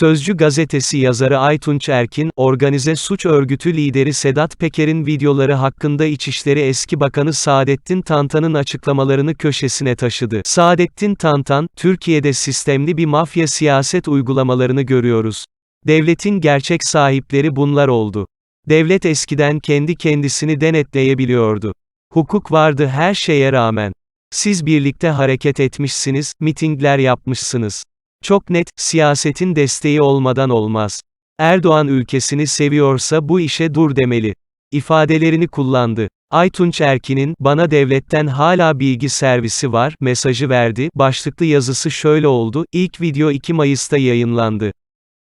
Sözcü gazetesi yazarı Aytunç Erkin, organize suç örgütü lideri Sedat Peker'in videoları hakkında İçişleri Eski Bakanı Saadettin Tantan'ın açıklamalarını köşesine taşıdı. Saadettin Tantan, Türkiye'de sistemli bir mafya siyaset uygulamalarını görüyoruz. Devletin gerçek sahipleri bunlar oldu. Devlet eskiden kendi kendisini denetleyebiliyordu. Hukuk vardı her şeye rağmen. Siz birlikte hareket etmişsiniz, mitingler yapmışsınız. Çok net, siyasetin desteği olmadan olmaz. Erdoğan ülkesini seviyorsa bu işe dur demeli. ifadelerini kullandı. Aytunç Erkin'in, bana devletten hala bilgi servisi var, mesajı verdi, başlıklı yazısı şöyle oldu, ilk video 2 Mayıs'ta yayınlandı.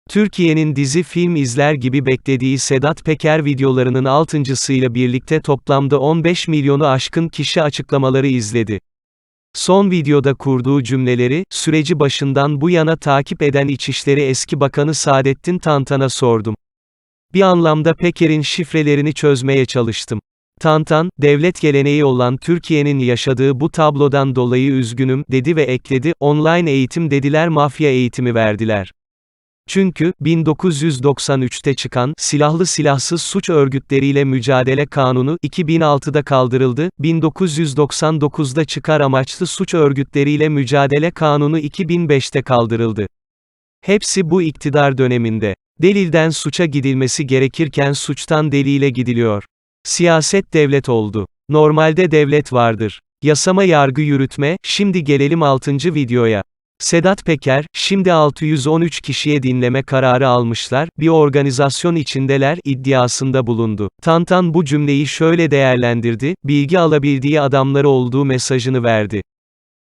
Türkiye'nin dizi film izler gibi beklediği Sedat Peker videolarının altıncısıyla birlikte toplamda 15 milyonu aşkın kişi açıklamaları izledi. Son videoda kurduğu cümleleri, süreci başından bu yana takip eden İçişleri Eski Bakanı Saadettin Tantan'a sordum. Bir anlamda Peker'in şifrelerini çözmeye çalıştım. Tantan, devlet geleneği olan Türkiye'nin yaşadığı bu tablodan dolayı üzgünüm, dedi ve ekledi, online eğitim dediler mafya eğitimi verdiler. Çünkü, 1993'te çıkan, silahlı silahsız suç örgütleriyle mücadele kanunu, 2006'da kaldırıldı, 1999'da çıkar amaçlı suç örgütleriyle mücadele kanunu 2005'te kaldırıldı. Hepsi bu iktidar döneminde. Delilden suça gidilmesi gerekirken suçtan delile gidiliyor. Siyaset devlet oldu. Normalde devlet vardır. Yasama yargı yürütme, şimdi gelelim 6. videoya. Sedat Peker, şimdi 613 kişiye dinleme kararı almışlar, bir organizasyon içindeler, iddiasında bulundu. Tantan bu cümleyi şöyle değerlendirdi, bilgi alabildiği adamları olduğu mesajını verdi.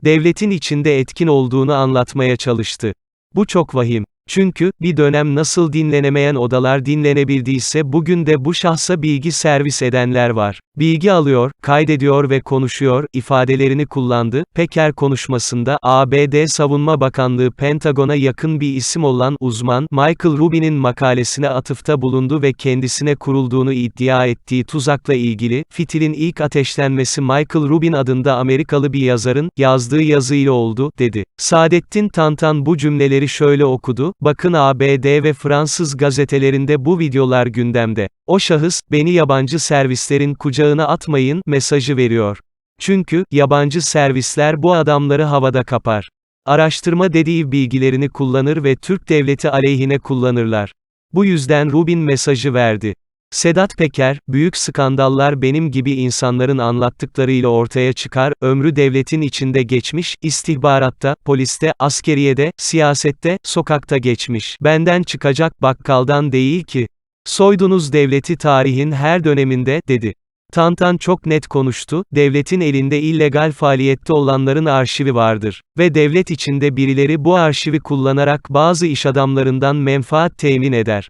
Devletin içinde etkin olduğunu anlatmaya çalıştı. Bu çok vahim. Çünkü, bir dönem nasıl dinlenemeyen odalar dinlenebildiyse bugün de bu şahsa bilgi servis edenler var. Bilgi alıyor, kaydediyor ve konuşuyor, ifadelerini kullandı. Peker konuşmasında, ABD Savunma Bakanlığı Pentagon'a yakın bir isim olan uzman, Michael Rubin'in makalesine atıfta bulundu ve kendisine kurulduğunu iddia ettiği tuzakla ilgili, fitilin ilk ateşlenmesi Michael Rubin adında Amerikalı bir yazarın, yazdığı yazıyla oldu, dedi. Saadettin Tantan bu cümleleri şöyle okudu, bakın ABD ve Fransız gazetelerinde bu videolar gündemde. O şahıs, beni yabancı servislerin kucağına atmayın, mesajı veriyor. Çünkü, yabancı servisler bu adamları havada kapar. Araştırma dediği bilgilerini kullanır ve Türk devleti aleyhine kullanırlar. Bu yüzden Rubin mesajı verdi. Sedat Peker, büyük skandallar benim gibi insanların anlattıklarıyla ortaya çıkar, ömrü devletin içinde geçmiş, istihbaratta, poliste, askeriyede, siyasette, sokakta geçmiş. Benden çıkacak bakkaldan değil ki. Soydunuz devleti tarihin her döneminde, dedi. Tantan çok net konuştu, devletin elinde illegal faaliyette olanların arşivi vardır. Ve devlet içinde birileri bu arşivi kullanarak bazı iş adamlarından menfaat temin eder.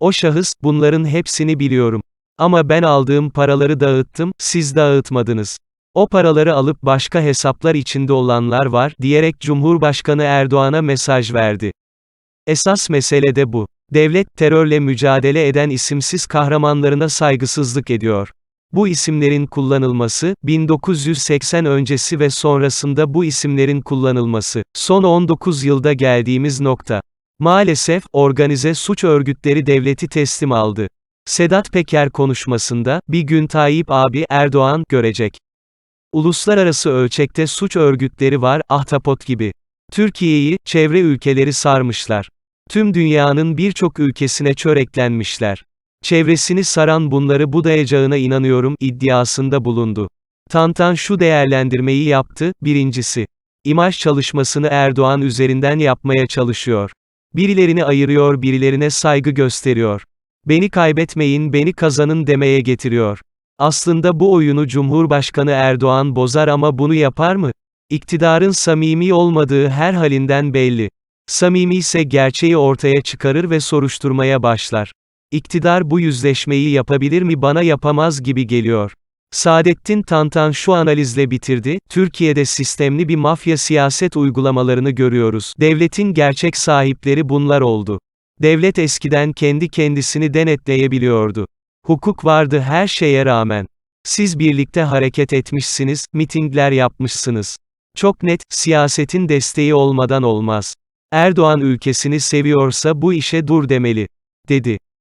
O şahıs, bunların hepsini biliyorum. Ama ben aldığım paraları dağıttım, siz dağıtmadınız. O paraları alıp başka hesaplar içinde olanlar var, diyerek Cumhurbaşkanı Erdoğan'a mesaj verdi. Esas mesele de bu. Devlet, terörle mücadele eden isimsiz kahramanlarına saygısızlık ediyor. Bu isimlerin kullanılması, 1980 öncesi ve sonrasında bu isimlerin kullanılması, son 19 yılda geldiğimiz nokta. Maalesef, organize suç örgütleri devleti teslim aldı. Sedat Peker konuşmasında, bir gün Tayyip abi Erdoğan görecek. Uluslararası ölçekte suç örgütleri var, ahtapot gibi. Türkiye'yi, çevre ülkeleri sarmışlar. Tüm dünyanın birçok ülkesine çöreklenmişler. Çevresini saran bunları budayacağına inanıyorum, iddiasında bulundu. Tantan şu değerlendirmeyi yaptı, birincisi. İmaj çalışmasını Erdoğan üzerinden yapmaya çalışıyor. Birilerini ayırıyor birilerine saygı gösteriyor. Beni kaybetmeyin beni kazanın demeye getiriyor. Aslında bu oyunu Cumhurbaşkanı Erdoğan bozar ama bunu yapar mı? İktidarın samimi olmadığı her halinden belli. Samimi ise gerçeği ortaya çıkarır ve soruşturmaya başlar. İktidar bu yüzleşmeyi yapabilir mi bana yapamaz gibi geliyor. Saadettin Tantan şu analizle bitirdi, Türkiye'de sistemli bir mafya siyaset uygulamalarını görüyoruz. Devletin gerçek sahipleri bunlar oldu. Devlet eskiden kendi kendisini denetleyebiliyordu. Hukuk vardı her şeye rağmen. Siz birlikte hareket etmişsiniz, mitingler yapmışsınız. Çok net, siyasetin desteği olmadan olmaz. Erdoğan ülkesini seviyorsa bu işe dur demeli, dedi.